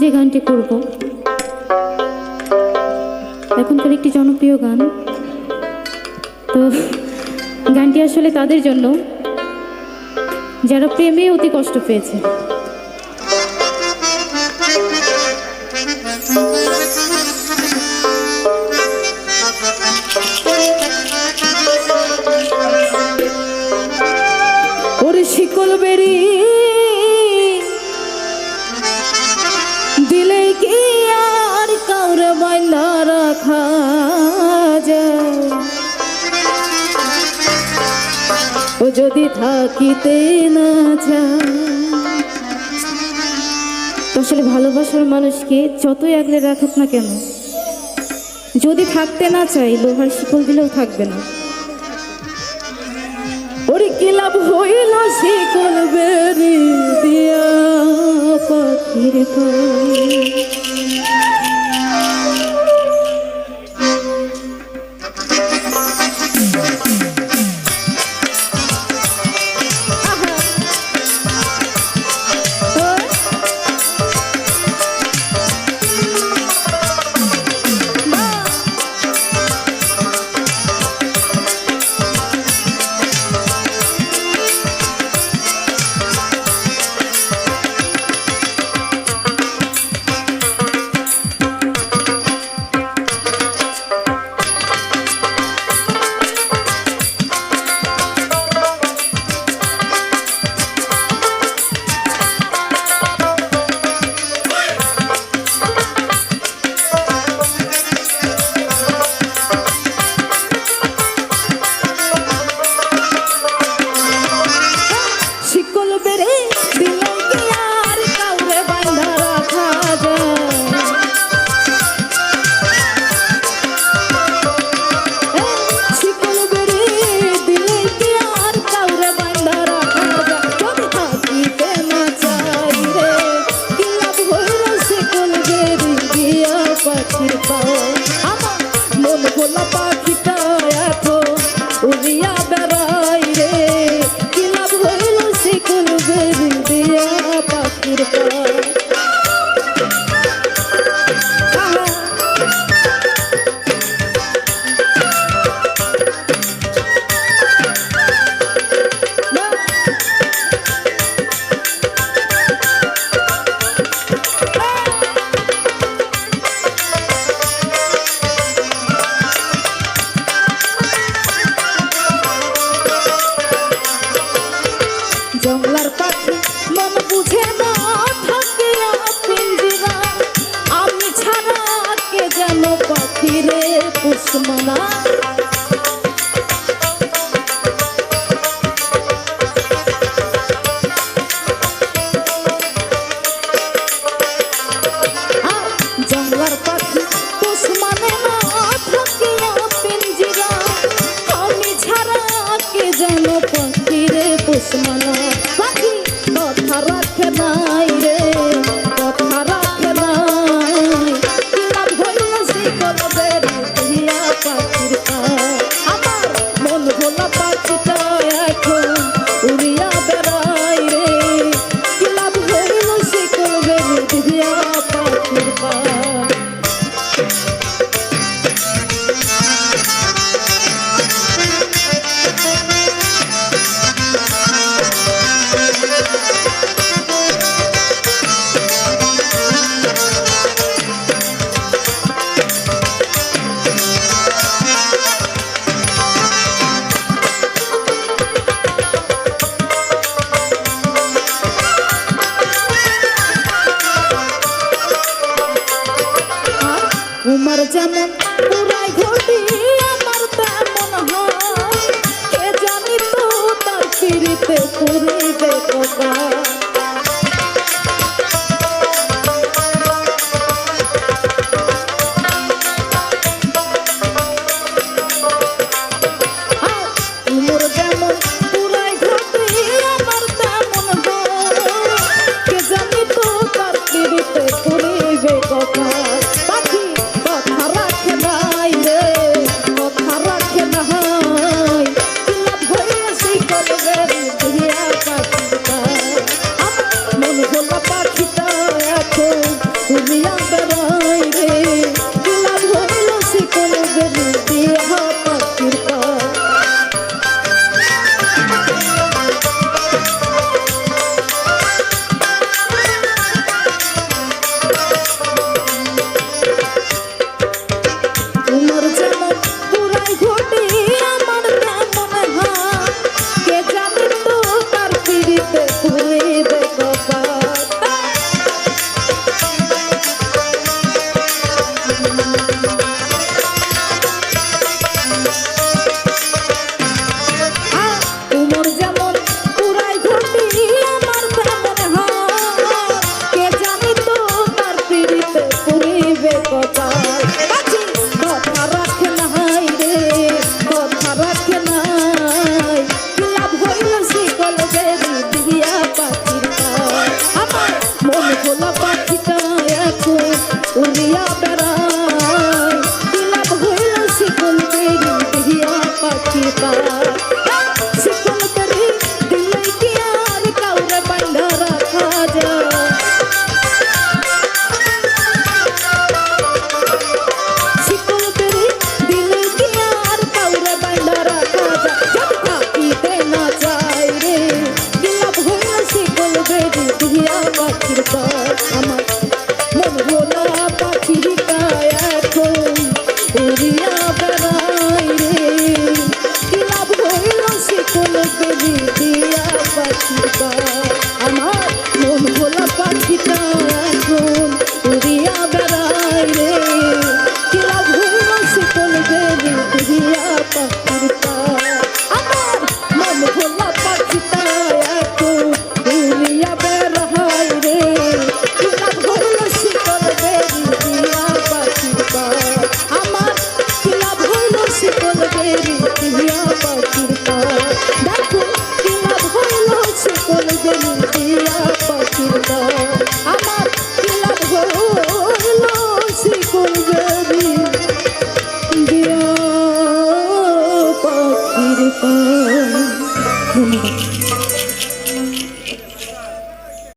যে গানটি করব। এখনকার একটি জনপ্রিয় গান। তো, গানটি আসলে তাদের জন্য, যারা প্রেমে অতি কষ্ট পেয়েছে। Thank you. যদি থাকিতে না চায়। আসলে ভালোবাসার মানুষকে যতই আগলে রাখুক না কেন, যদি থাকতে না চাই লোহার শিকল দিলেও থাকবে না। ওরে কি লাভ হইল শিকল বেড়ে দিয়া পাখির जंगल from the